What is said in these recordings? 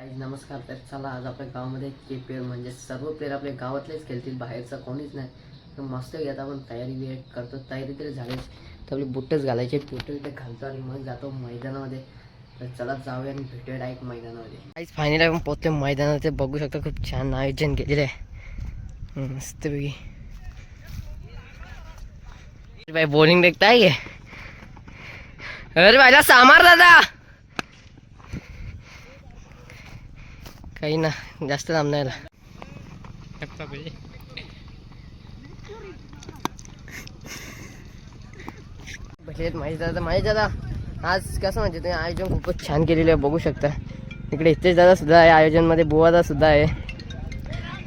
काही नमस्कार. तर चला आज आपल्या गावामध्ये के प्लेअर म्हणजे सर्व प्लेअर आपल्या गावातलेच खेळतील बाहेरचं कोणीच नाही. तर मस्त घेत आपण तयारी बियारी करतो. तयारी तरी झालीच तर आपली बुटच घालायचे बुट्टे इथे घालतो आणि मग जातो मैदानामध्ये. तर चला जाऊया आणि भेटूया डायरेक्ट मैदानामध्ये. काहीच फायनल आपण पोहोचलो मैदानात ते बघू शकतो खूप छान आयोजन केलेलं आहे. मस्तपैकी. भाई बॉलिंग देखता है ये? अरे भाईला सामार दादा! काही ना जास्त लांब नाही आला. भेटलेत माहिती दादा माहिती दादा. आज कसं म्हणजे तुम्ही आयोजन खूपच छान केलेलं आहे बघू शकता. इकडे हितेश दादा सुद्धा आहे आयोजनमध्ये बुवादा सुद्धा आहे.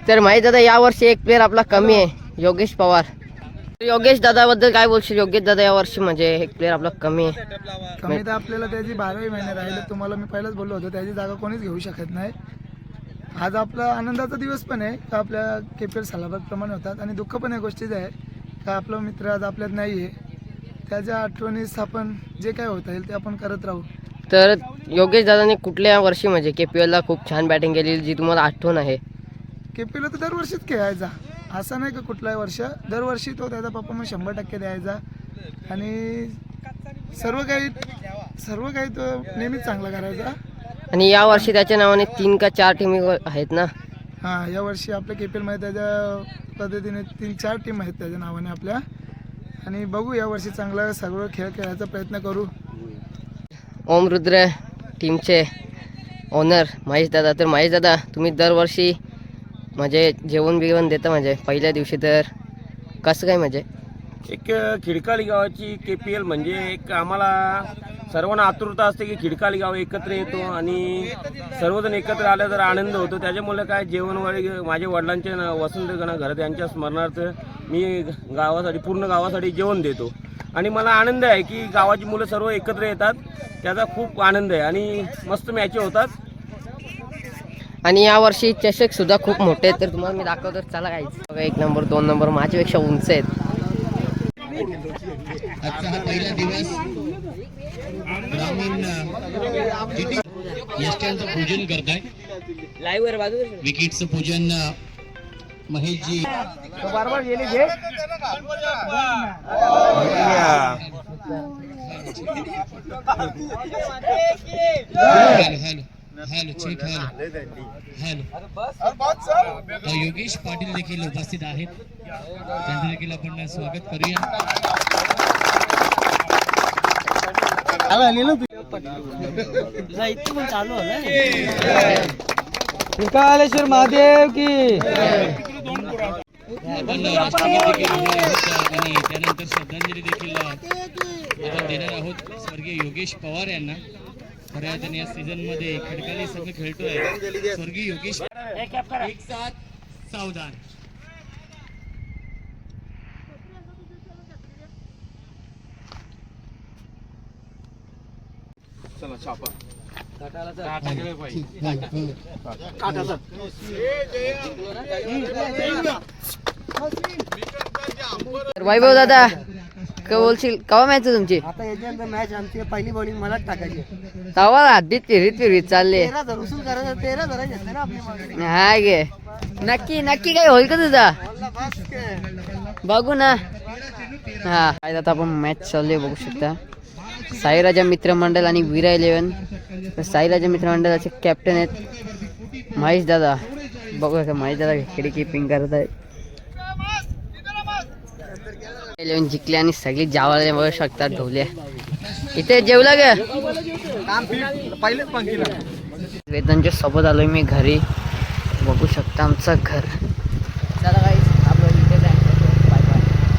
तर माहिती दादा यावर्षी एक प्लेअर आपला कमी आहे योगेश पवार. योगेश दादाबद्दल काय बोलशील? योगेश दादा या वर्षी म्हणजे एक प्लेअर आपला कमी आहे. कमी तर आपल्याला त्याची बारावी महिने राहिले. तुम्हाला मी पहिलाच बोललो होतो त्याची जागा कोणीच घेऊ शकत नाही. आज आपला आनंदाचा दिवस पण आहे. का आपल्या के पी एल सलाबाद प्रमाणे होतात. आणि दुःख पण या गोष्टीचं आहे. का आपला मित्र आज आपल्यात नाही आहे त्याच्या आठवणीस आपण जे काय होता येईल ते आपण करत राहू. तर योगेश दादाने कुठल्या वर्षी म्हणजे के पी एलला खूप छान बॅटिंग केली जी तुम्हाला आठवण आहे? के पी एल तर दरवर्षीच खेळायचा. असं नाही का कुठलाही वर्ष. दरवर्षी तो त्याचा परफॉर्मन्स शंभर टक्के द्यायचा. आणि सर्व काही सर्व काही तो नेहमीच चांगला करायचा. आणि या वर्षी त्याच्या नावाने तीन का चार टीम आहेत ना. हां यावर्षी आपल्या के पी एलमध्ये त्याच्या पद्धतीने तीन चार टीम आहेत त्याच्या नावाने आपल्या. आणि बघू यावर्षी चांगला सर्व खेळ खेळायचा प्रयत्न करू. ओम रुद्र टीमचे ओनर महेश दादा. तर महेश दादा तुम्ही दरवर्षी म्हणजे जेवण बिवण देता म्हणजे? पहिल्या दिवशी तर कसं काय म्हणजे? एक खिडकाली गावाची के पी एल म्हणजे एक आम्हाला सर्वांना आतुरता असते की खिडकाली गाव एकत्र येतो आणि सर्वजण एकत्र आले तर आनंद होतो. त्याच्यामुळे काय जेवण वगैरे माझ्या वडिलांचे न- वसंत गण घरात यांच्या स्मरणार्थ मी गावासाठी पूर्ण गावासाठी जेवण देतो. आणि मला आनंद आहे की गावाची मुलं सर्व एकत्र येतात. त्याचा खूप आनंद आहे आणि मस्त मॅची होतात. आणि या वर्षी चषक सुद्धा खूप मोठे आहेत. तर तुम्हाला मी दाखवतो. चला काहीच बघा एक नंबर दोन नंबर माझ्यापेक्षा उंच आहेत. आजचा हा पहिला दिवस. ग्रामीण यष्ट्यांचं पूजन करताय. विकेटचं पूजन Mahesh ji. Hello hello hello check hello hello. Yogesh Patil देखील उपस्थित आहेत. त्यांचं देखील आपण स्वागत करूया. कालेश्वर महादेव की आपण राष्ट्रगीत देखील म्हणणार आहोत आणि त्यानंतर श्रद्धांजली देखील आपण देणार आहोत स्वर्गीय योगेश पवार यांना खऱ्या अर्थाने या सीझनमध्ये खडकाली संघ खेळतोय स्वर्गीय योगेश एक साथ सावधान. तर वैभव दादा काय बोलशील? कवा मॅच आहे तुमची? आता याच्यानंतर मॅच आमची पहिली बॉलिंग मलाच टाकायची तवा हद्दीत फिरीत फिरीत चालले. तेरा जर उसूल करायचं तेरा जरा घेतलं ना आपली मागे हा गे. नक्की नक्की काय होईल का तुझा? बघू ना. हा. काय आता आपण मॅच चालू बघू शकता. साईराजा मित्रमंडळ आणि विरा इलेवन तर साईराजा मित्रमंडळाचे कॅप्टन आहेत महेश दादा. बघू का महेश दादा खेळी किपिंग करत आहेत. इलेवन जिंकले आणि सगळी जावायला बघू शकतात ढोल्या इथे जेवला ग. वेदांच्या सोबत आलोय मी घरी. बघू शकता आमचं घर.